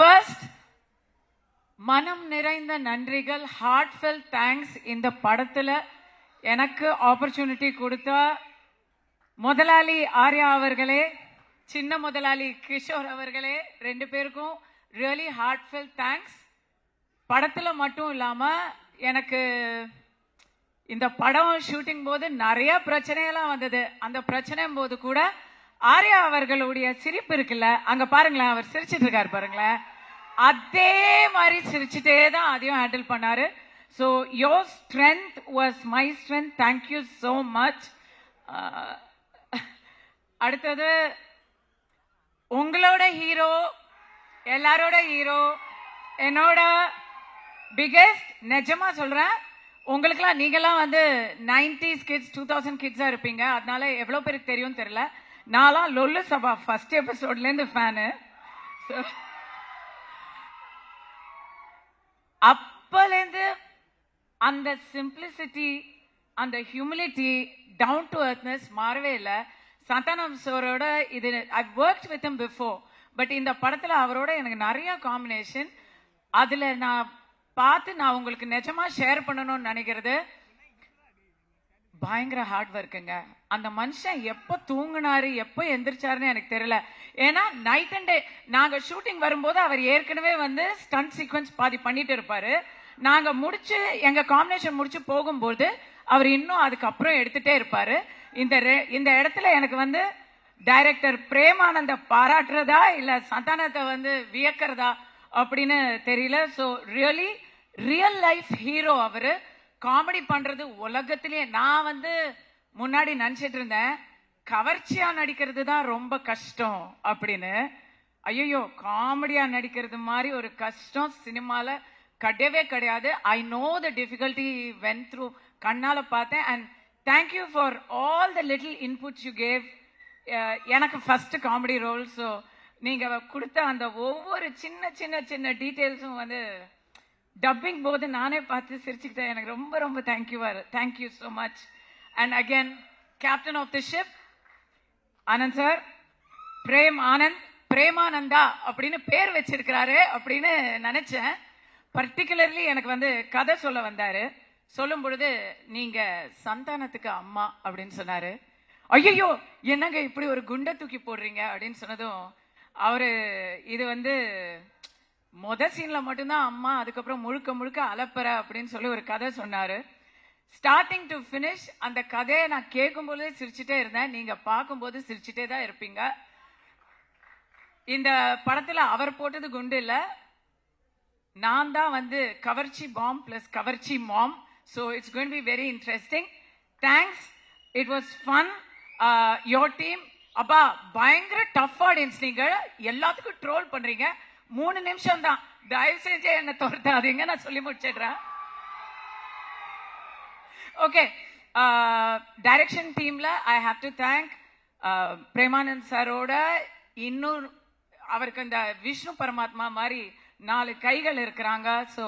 First மனம் நிறைந்த நன்றிகள் ஹார்ட்ஃபெல் தேங்க்ஸ் இந்த படத்தில் எனக்கு ஆப்பர்ச்சுனிட்டி கொடுத்த முதலாளி ஆர்யா அவர்களே சின்ன முதலாளி கிஷோர் அவர்களே ரெண்டு பேருக்கும் ரியலி ஹார்ட்ஃபெல் தேங்க்ஸ் படத்தில் மட்டும் இல்லாமல் எனக்கு இந்த படம் ஷூட்டிங் போது நிறைய பிரச்சனையெல்லாம் வந்தது. அந்த பிரச்சனையும் போது கூட ஆர்யா அவர்களுடைய சிரிப்பு இருக்குல்ல அங்கே பாருங்களேன் அவர் சிரிச்சிட்டு இருக்காரு பாருங்களேன். அதே மாதிரி சிரிச்சுட்டே தான் அதையும் ஹேண்டில் பண்ணாரு. So your strength was my strength thank you so much அடுத்தது உங்களோட ஹீரோ எல்லாரோட ஹீரோ என்னோட பிகெஸ்ட் நிஜமா சொல்றேன் உங்களுக்குலாம் நீங்களாம் வந்து நைன்டிஸ் கிட்ஸ் டூ தௌசண்ட் கிட்ஸாக இருப்பீங்க. அதனால எவ்வளோ பேருக்கு தெரியும் தெரியல. நான்லாம் லொல்லு சபா ஃபர்ஸ்ட் எபிசோட்லேருந்து ஃபேனு ஸோ அப்பலேருந்து அந்த சிம்பிளிசிட்டி அந்த ஹியூமிலிட்டி டவுன் டு அர்த்னஸ் மாறவே இல்லை. சந்தானம் சாரோட இது I work with him before but இந்த படத்தில் அவரோட எனக்கு நிறைய காம்பினேஷன் அதில் நான் பார்த்து நான் உங்களுக்கு நிஜமாக ஷேர் பண்ணணும்னு நினைக்கிறது. பயங்கர ஹார்ட் ஒர்க்குங்க அந்த மனுஷன் எப்போ தூங்கினாரு எப்போ எந்திரிச்சாருன்னு எனக்கு தெரியல. ஏன்னா நைட் அண்ட் டே நாங்கள் ஷூட்டிங் வரும்போது அவர் ஏற்கனவே வந்து ஸ்டன்ட் சீக்வன்ஸ் பாதி பண்ணிட்டு இருப்பாரு. நாங்கள் முடிச்சு எங்கள் காம்பினேஷன் முடிச்சு போகும்போது அவர் இன்னும் அதுக்கப்புறம் எடுத்துட்டே இருப்பாரு. இந்த ரெ- இந்த இடத்துல எனக்கு வந்து டைரக்டர் பிரேமானந்த பாராட்டுறதா இல்லை சந்தானத்தை வந்து வியக்கிறதா அப்படின்னு தெரியல. So really real life hero அவரு. காமெடி பண்றது உலகத்திலேயே நான் வந்து முன்னாடி நினைச்சிட்டு இருந்தேன். கவர்ச்சியா நடிக்கிறது தான் ரொம்ப கஷ்டம் அப்படின்னு. ஐயோ காமெடியா நடிக்கிறது மாதிரி ஒரு கஷ்டம் சினிமால கிடையவே கிடையாது. I know the difficulty when through கண்ணால பார்த்தேன். And thank you for all the little inputs you gave எனக்கு ஃபர்ஸ்ட் காமெடி ரோல் ஸோ நீங்க கொடுத்த அந்த ஒவ்வொரு சின்ன சின்ன சின்ன டீட்டெயில்ஸும் வந்து டப்பிங் போது நானே பார்த்து சிரிச்சுக்கிட்டேன். எனக்கு ரொம்ப ரொம்ப thank you thank you so much and again captain of the ship Anand sir Prem Anand Premananda அப்படின்னு பேர் வச்சிருக்கிறாரு அப்படின்னு நினைச்சேன். பர்டிகுலர்லி எனக்கு வந்து கதை சொல்ல வந்தாரு. சொல்லும் பொழுது நீங்க சந்தானத்துக்கு அம்மா அப்படின்னு சொன்னாரு. ஐயோ என்னங்க இப்படி ஒரு குண்டை தூக்கி போடுறீங்க? அப்படின்னு சொன்னதும் அவரு இது வந்து மொத சீன்ல மட்டும்தான் அம்மா அதுக்கப்புறம் முழுக்க முழுக்க அலப்பற அப்படின்னு சொல்லி ஒரு கதை சொன்னாரு. ஸ்டார்டிங் டு ஃபினிஷ் அந்த கதையை நான் கேட்கும்போதே சிரிச்சுட்டே இருந்தேன். நீங்க பார்க்கும்போது சிரிச்சுட்டே தான் இருப்பீங்க. இந்த படத்துல அவர் போட்டது குண்டு இல்ல. நான் தான் வந்து கவர்ச்சி பாம் பிளஸ் கவர்ச்சி mom so it's going be very interesting thanks it was fun your team அப்பா பயங்கர டஃப் ஆடியன்ஸ் நீங்க. எல்லாத்துக்கும் ட்ரோல் பண்றீங்க. மூணு நிமிஷம் தான் தயவு செஞ்சு என்ன துரத்தாதீங்க நான் சொல்லி முடிச்சிடுறேன். ஓகே டைரக்ஷன் டீம்ல I have to thank Premanand சாரோட இன்னொரு அவருக்கு இந்த விஷ்ணு பரமாத்மா மாதிரி நாலு கைகள் இருக்கிறாங்க. So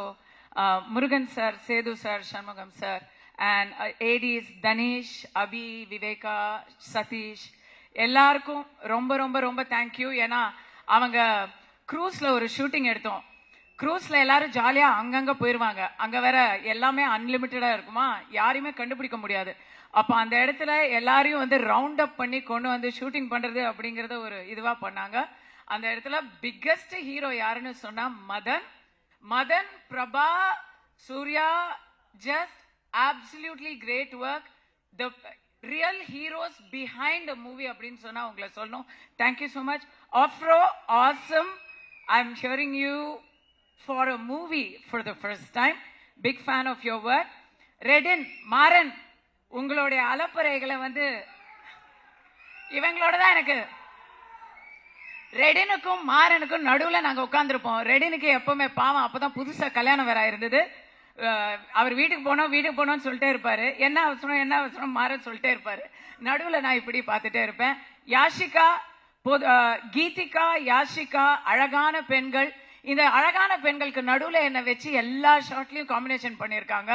uh, Murugan sir Sethu sir Shanmugam sir and ADs uh, Dhanesh Abhi Viveka Sathish எல்லாருக்கும் ரொம்ப ரொம்ப ரொம்ப தேங்க்யூ ஏன்னா அவங்க க்ரூஸ்ல ஒரு ஷூட்டிங் எடுத்தோம். க்ரூஸ்ல எல்லாரும் ஜாலியா அங்கங்க போயிருவாங்க. அங்க வேற எல்லாமே அன்லிமிட்டடா இருக்குமா? யாரையுமே கண்டுபிடிக்க முடியாது. அப்ப அந்த இடத்துல எல்லாரையும் வந்து ரவுண்ட் அப் பண்ணி கொண்டு வந்து ஷூட்டிங் பண்றது அப்படிங்கறத ஒரு இதுவா பண்ணாங்க. அந்த இடத்துல பிக்கஸ்ட் ஹீரோ யாருன்னு சொன்னா Madhan. Madhan Prabha Surya just absolutely great work the real heroes behind movie அப்படின்னு சொன்னா உங்களை சொல்லணும். Thank you so much Afro awesome I hearing you you for a movie for the first time big fan of work. Redin Maaran உங்களுடைய அலப்பறைகளை வந்து இவங்களோட தான் எனக்கு. ரெடினுக்கும் மாறனுக்கும் நடுவில் நாங்கள் உட்காந்துருப்போம் ரெடினுக்கு எப்பவுமே பாவம் அப்பதான் புதுசாக கல்யாணம் வேற இருந்தது அவர் வீட்டுக்கு போனோம் வீட்டுக்கு போனோம்னு சொல்லிட்டே இருப்பாரு. என்ன அவசரம் என்ன அவசரம் மாறன் சொல்லிட்டே இருப்பாரு. நடுவில் நான் இப்படி பார்த்துட்டே இருப்பேன். யாஷிகா கீதிகா யாஷிகா அழகான பெண்கள். இந்த அழகான பெண்களுக்கு நடுவில் என்னை வச்சு எல்லா ஷாட்லயும் காம்பினேஷன் பண்ணியிருக்காங்க.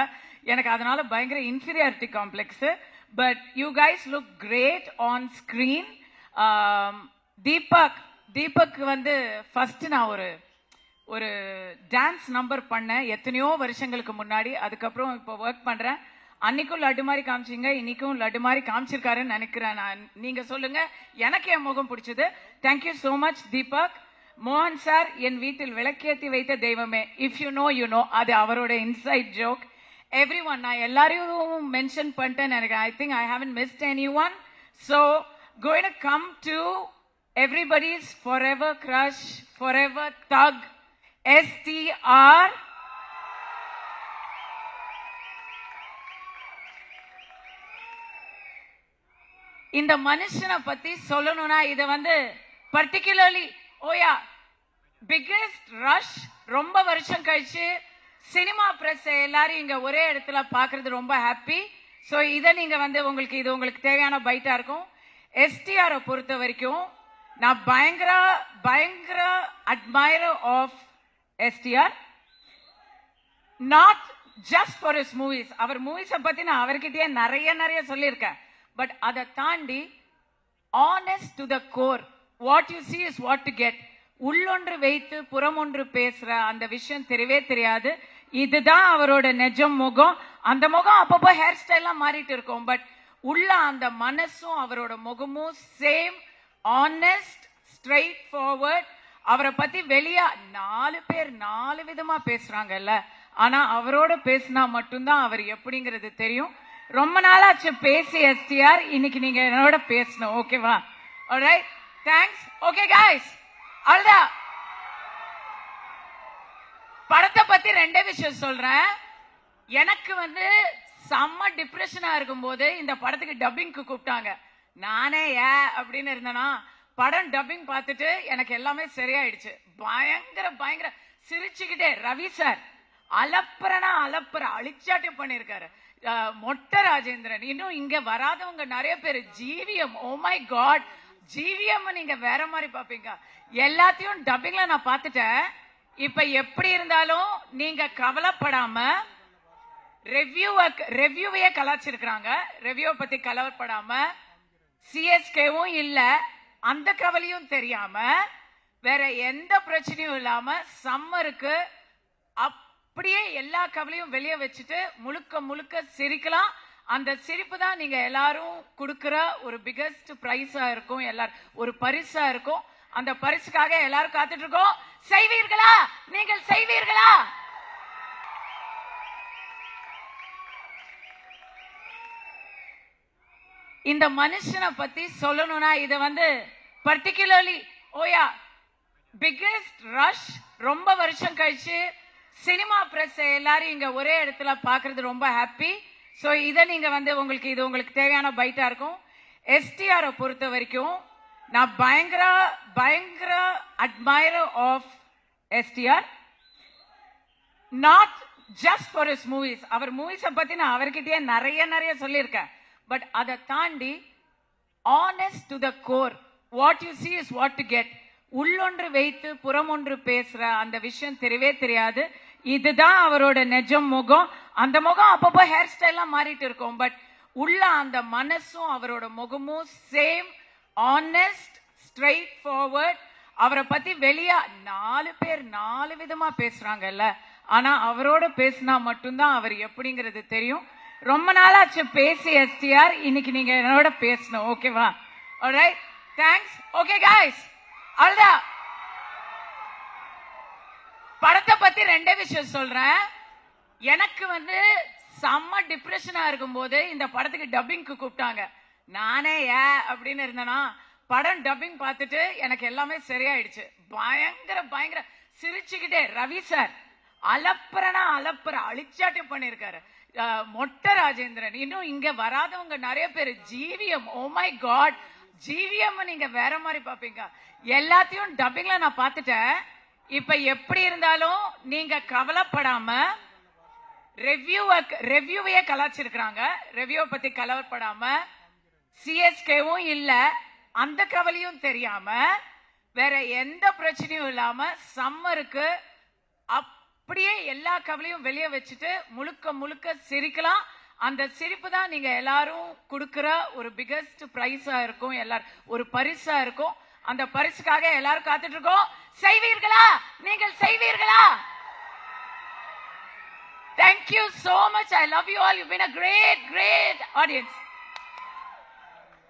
எனக்கு அதனால பயங்கர inferiority complex but you guys look great on screen Deepak Deepak வந்து ஃபர்ஸ்ட் நான் ஒரு ஒரு டான்ஸ் நம்பர் பண்ணேன். எத்தனையோ வருஷங்களுக்கு முன்னாடி. அதுக்கப்புறம் இப்போ ஒர்க் பண்றேன். அன்னைக்கும் லட்டு மாதிரி காமிச்சிங்க இன்னைக்கும் லட்டு மாதிரி காமிச்சிருக்காருன்னு நினைக்கிறேன் நான். நீங்க சொல்லுங்க. எனக்கு என் முகம் பிடிச்சது. தேங்க்யூ சோ மச் தீபக் மோகன் சார் என் வீட்டில் விளக்கேற்றி வைத்த தெய்வமே. If you know you know அது அவரோட இன்சைட் ஜோக் எவ்ரி ஒன் நான் எல்லாரையும் மென்ஷன் பண்ணிட்டேன் எனக்கு I think I haven't missed any one so going come to everybody's for ever crush for ever thug STR இந்த மனுஷனை பத்தி சொல்லணும்னா இதை வந்து பர்டிகுலர்லி ஓயா பிக்கெஸ்ட் ரஷ் ரொம்ப வருஷம் கழிச்சு சினிமா பிரஸ் எல்லாரும் இங்க ஒரே இடத்துல பாக்குறது ரொம்ப ஹாப்பி ஸோ இதை நீங்க வந்து உங்களுக்கு இது உங்களுக்கு தேவையான பைட்டா இருக்கும். எஸ்டிஆரை பொறுத்த வரைக்கும் நான் பயங்கர பயங்கர admirer of STR not just for his movies அவர் மூவிஸை பத்தி நான் அவர்கிட்டயே நிறைய நிறைய சொல்லியிருக்கேன். பட் அதை தாண்டி honest to the core what you see is what to get உள்ளொன்று வைத்து புறமொன்று பேசுற அந்த விஷயம் தெரியவே தெரியாது. இதுதான் அவரோட நெஜம் முகம். அந்த முகம் அப்பப்போ ஹேர் ஸ்டைல்லாம் மாறிட்டு இருக்கும். பட் உள்ள அந்த மனசும் அவரோட முகமும் சேம் ஆனஸ்ட் ஸ்ட்ரெயிட் ஃபார்வர்ட் அவரை பத்தி வெளியா நாலு பேர் நாலு விதமா பேசுறாங்கல்ல. ஆனா அவரோட பேசினா மட்டும்தான் அவர் எப்படிங்கிறது தெரியும். ரொம்ப நாளாச்சு பேசி எஸ்டிஆர் இன்னைக்கு நீங்க என்னோட பேசணும். ஓகேவா ஆல்ரைட் தேங்க்ஸ் ஓகே காய்ஸ் அவ்வளவுதான் படத்தை பத்தி ரெண்டே விஷயம் சொல்றேன். எனக்கு வந்து செம்ம டிப்ரெஷனா இருக்கும்போது இந்த படத்துக்கு டப்பிங்க்கு கூப்பிட்டாங்க. நானே ஏ அப்படின்னு இருந்தேன்னா படம் டப்பிங் பார்த்துட்டு எனக்கு எல்லாமே சரியாயிடுச்சு. பயங்கர பயங்கர சிரிச்சுக்கிட்டே. ரவி சார் அலப்புறனா அலப்புற அழிச்சாட்டி பண்ணிருக்காரு. மொட்டை ராஜேந்திரன். இன்னும் இங்க வராதவங்க நிறைய பேர். ஜீவியம். Oh ஓ மை காட் ஜீவியம் நீங்க வேற மாதிரி பாப்பீங்க எல்லாத்தையும் டப்பிங்ல நான் பார்த்துட்டேன். இப்ப எப்படி இருந்தாலும் நீங்க கவலைப்படாம ரெவ்யூ ரெவ்யூவையே கலாச்சிருக்கிறாங்க. ரெவ்யூ பத்தி கவலைப்படாம சிஎஸ்கேவும் இல்ல. அந்த கவலையும் தெரியாம வேற எந்த பிரச்சனையும் இல்லாம சம்மருக்கு அப் அப்படியே எல்லா கவலையும் வெளியே வச்சுட்டு முழுக்க முழுக்க சிரிக்கலாம். அந்த சிரிப்பு தான் நீங்க எல்லாரும் கொடுக்கிற ஒரு பிகஸ்ட் பிரைஸா இருக்கும். எல்லாரும் ஒரு பரிசா இருக்கும். அந்த பரிசுக்காக எல்லாரும் காத்துட்டு இருக்கோம் செய்வீர்களா? நீங்கள் செய்வீர்களா? இந்த மனுஷனை பத்தி சொல்லணும்னா இத வந்து பர்டிகுலர்லி ஓயா பிகஸ்ட் ரஷ் ரொம்ப வருஷம் கழிச்சு சினிமா பிரஸ் எல்லாரும் இங்க ஒரே இடத்துல பாக்குறது ரொம்ப ஹாப்பி சோ இத நீங்க வந்து உங்களுக்கு இது உங்களுக்கு தேவையான பைட்டா இருக்கும். எஸ்டிஆரை பொறுத்த வரைக்கும் நான் பயங்கர பயங்கர admirer of STR not just for his movies அவர் மூவிஸை பத்தி நான் அவர்கிட்டயே நிறைய நிறைய சொல்லியிருக்கேன். பட் அதை தாண்டி honest to the core what you see is what to get உள்ளொன்று வைத்து புறமொன்று பேசுற அந்த விஷயம் தெரியவே தெரியாது. இதுதான் அவரோட நெஜம் முகம். அந்த முகம் அப்பப்போ ஹேர் ஸ்டைல்லாம் மாறிட்டு இருக்கும். பட் உள்ள அந்த மனசும் அவரோட முகமும் சேம் ஆனஸ்ட் ஸ்ட்ரெயிட் ஃபார்வர்ட் அவரை பத்தி வெளியா நாலு பேர் நாலு விதமா பேசுறாங்கல்ல. ஆனா அவரோட பேசினா மட்டும்தான் அவர் எப்படிங்கிறது தெரியும். ரொம்ப நாளாச்சு பேசி எஸ்டிஆர் இன்னைக்கு நீங்க என்னோட பேசணும். ஓகேவா ஆல்ரைட் தேங்க்ஸ் ஓகே காய்ஸ் அவ்வளோதான் படத்தை பத்தி ரெண்டே விஷயம் சொல்றேன். எனக்கு வந்து செம்ம டிப்ரெஷனா இருக்கும்போது இந்த படத்துக்கு டப்பிங்க்கு கூப்பிட்டாங்க. நானே ஏ அப்படின்னு இருந்தேனா படம் டப்பிங் பார்த்துட்டு எனக்கு எல்லாமே சரியாயிடுச்சு. பயங்கர பயங்கர சிரிச்சுக்கிட்டே ரவி சார் அலப்புறனா அலப்புற அழிச்சாட்டம் பண்ணிருக்காரு. மொட்டை ராஜேந்திரன் இன்னும் இங்க வராதவங்க நிறைய பேர் ஜீவியம் oh ஓ மை காட் ஜீவியம் நீங்க வேற மாதிரி பாப்பீங்க எல்லாத்தையும் டப்பிங்ல நான் பார்த்துட்டேன். இப்ப எப்படி இருந்தாலும் நீங்க கவலைப்படாம ரெவ்யூவை ரெவ்யூவையே கலாச்சிருக்கிறாங்க. ரெவ்யூ பத்தி கவலைப்படாம சிஎஸ்கேவும் இல்ல அந்த கவலையும் தெரியாம வேற எந்த பிரச்சனையும் இல்லாம சம்மருக்கு அப்படியே எல்லா கவலையும் வெளியே வச்சுட்டு முழுக்க முழுக்க சிரிக்கலாம். அந்த சிரிப்பு தான் நீங்க எல்லாரும் கொடுக்கிற ஒரு பிகஸ்ட் பிரைஸா இருக்கும் எல்லாரும் ஒரு பரிசா இருக்கும். அந்த பரிசுக்காக எல்லாரும் காத்துட்டு இருக்கோம் செய்வீர்களா நீங்கள் செய்வீர்களா Thank you so much. I love you all. You've been a great, great audience.